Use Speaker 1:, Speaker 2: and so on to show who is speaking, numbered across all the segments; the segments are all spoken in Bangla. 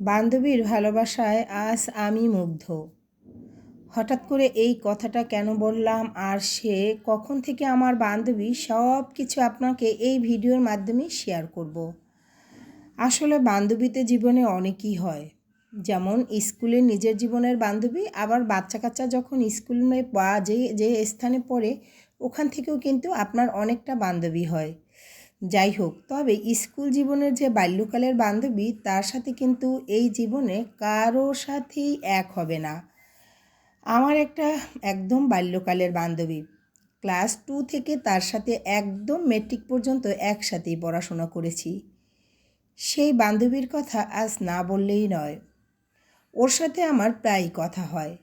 Speaker 1: বান্ধবীর ভালোবাসায় আজ আমি মুগ্ধ। হঠাৎ করে এই কথাটা কেন বললাম আর সে কখন থেকে আমার বান্ধবী সব কিছু আপনাকে এই ভিডিওর মাধ্যমে শেয়ার করব। আসলে বান্ধবীতে জীবনে অনেকই হয়। যেমন স্কুলে নিজের জীবনের বান্ধবী, আবার বাচ্চা কাচ্চা যখন স্কুলে বা যে যে স্থানে পড়ে, ওখান থেকেও কিন্তু আপনার অনেকটা বান্ধবী হয়। যাই হোক, তবে স্কুল জীবনের যে বাল্যকালের বান্ধবী, তার সাথে কিন্তু এই জীবনে কারও সাথেই এক হবে না। আমার একটা একদম বাল্যকালের বান্ধবী। ক্লাস টু থেকে তার সাথে একদম মেট্রিক পর্যন্ত একসাথেই পড়াশোনা করেছি। সেই বান্ধবীর কথা আজ না বললেই নয়। ওর সাথে আমার প্রায়ই কথা হয়।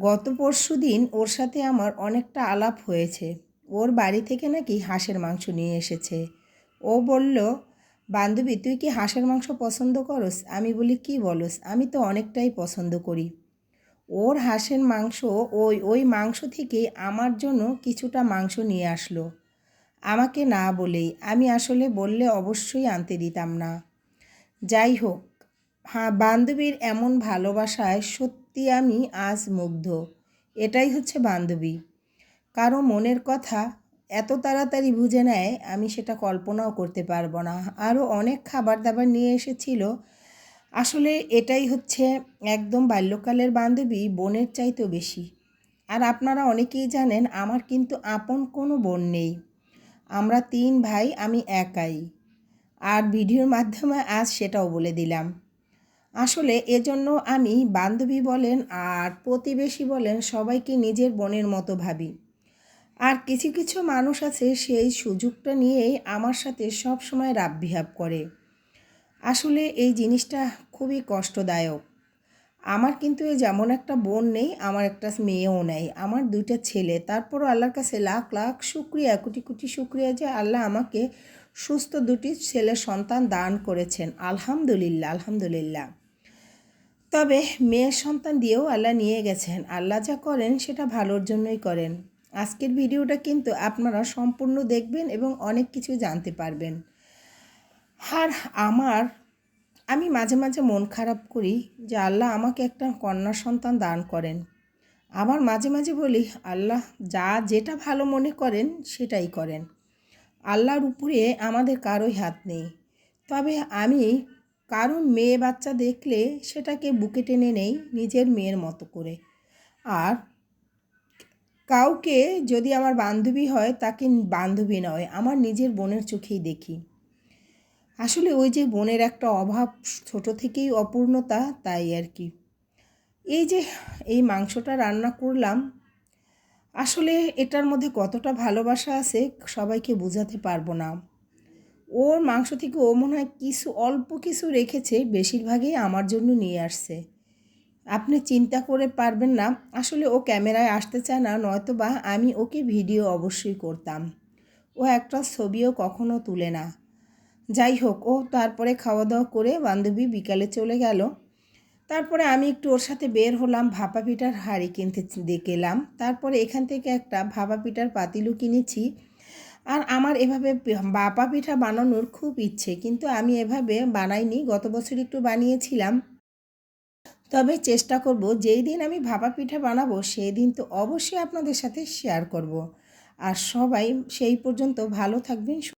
Speaker 1: গত পরশু দিন ওর সাথে আমার অনেকটা আলাপ হয়েছে। ওর বাড়ি থেকে নাকি হাঁসের মাংস নিয়ে এসেছে। ও বলল, বান্ধবী, তুই কি হাঁসের মাংস পছন্দ করস? আমি বলি, কি বলস? আমি তো অনেকটাই পছন্দ করি। ওর হাঁসের মাংস ওই ওই মাংস থেকে আমার জন্য কিছুটা মাংস নিয়ে আসলো। আমাকে না বলেই আমি আসলে বললে অবশ্যই আনতে দিতাম না। যাই হোক হ্যাঁ বান্ধবীর এমন ভালোবাসায় সত্যি আমি আজ মুগ্ধ। এটাই হচ্ছে বান্ধবী। কারও মনের কথা এত তাড়াতাড়ি বুঝে নেয়, আমি সেটা কল্পনাও করতে পারব না। আরও অনেক খাবার দাবার নিয়ে এসেছিল। আসলে এটাই হচ্ছে একদম বাল্যকালের বান্ধবী বোনের চাইতেও বেশি। আর আপনারা অনেকেই জানেন, আমার কিন্তু আপন কোনো বোন নেই। আমরা তিন ভাই, আমি একাই। আর ভিডিওর মাধ্যমে আজ সেটাও বলে দিলাম। আসলে এজন্য আমি বান্ধবী বলেন আর প্রতিবেশী বলেন সবাইকে নিজের বোনের মতো ভাবি। আর কিছু কিছু মানুষ আছে সেই সুযোগটা নিয়েই আমার সাথে সব সময় রাব বিহাব করে। আসলে এই জিনিসটা খুবই কষ্টদায়ক। আমার কিন্তু এই যেমন একটা বোন নেই, আমার একটা মেয়েও নেই, আমার দুইটা ছেলে। তারপরও আল্লাহর কাছে লাখ লাখ শুক্রিয়া, কোটি কোটি শুক্রিয়া যে আল্লাহ আমাকে সুস্থ দুটি ছেলে সন্তান দান করেছেন। আলহামদুলিল্লাহ আলহামদুলিল্লাহ। তবে মেয়ের সন্তান দিয়েও আল্লাহ নিয়ে গেছেন। আল্লাহ যা করেন সেটা ভালোর জন্যই করেন। আজকের ভিডিওটা কিন্তু আপনারা সম্পূর্ণ দেখবেন এবং অনেক কিছু জানতে পারবেন। আর আমার, আমি মাঝে মাঝে মন খারাপ করি যে আল্লাহ আমাকে একটা কন্যা সন্তান দান করেন। আবার মাঝে মাঝে বলি, আল্লাহ যা যেটা ভালো মনে করেন সেটাই করেন। আল্লাহর উপরে আমাদের কারোই হাত নেই। তবে আমি কারও মেয়ে বাচ্চা দেখলে সেটাকে বুকে টেনে নেই নিজের মেয়ের মতো করে। আর কাউকে যদি আমার বান্ধবী হয়, তাকে বান্ধবী নয়, আমার নিজের বোনের চোখেই দেখি। আসলে ওই যে বোনের একটা অভাব ছোট থেকেই অপূর্ণতা, তাই আর কি। এই যে এই মাংসটা রান্না করলাম, আসলে এটার মধ্যে কতটা ভালোবাসা আছে সবাইকে বোঝাতে পারব না। ওর মাংস থেকে ও মনে হয় কিছু, অল্প কিছু রেখেছে, বেশিরভাগই আমার জন্য নিয়ে আসছে। আপনি চিন্তা করে পারবেন না, আসলে ও ক্যামেরায় আসতে চায় না নয়তো বা আমি ওকে ভিডিও অবশ্যই করতাম। ও একটা ছবিও কখনো তুলে না। যাই হোক, ও তারপরে খাওয়া দাওয়া করে বান্ধবী বিকালে চলে গেল। তারপরে আমি একটু ওর সাথে বের হলাম, ভাপা পিঠার হাঁড়ি কিনতে গেলাম। তারপরে এখান থেকে একটা ভাপা পিঠার পাতিলও কিনেছি। আর আমার এভাবে বাপা পিঠা বানানোর খুব ইচ্ছে, কিন্তু আমি এভাবে বানাইনি। গত বছর একটু বানিয়েছিলাম। তবে চেষ্টা করব যেই দিন আমি ভাপা পিঠা বানাবো সেই দিন তো অবশ্যই আপনাদের সাথে শেয়ার করব। আর সবাই সেই পর্যন্ত ভালো থাকবেন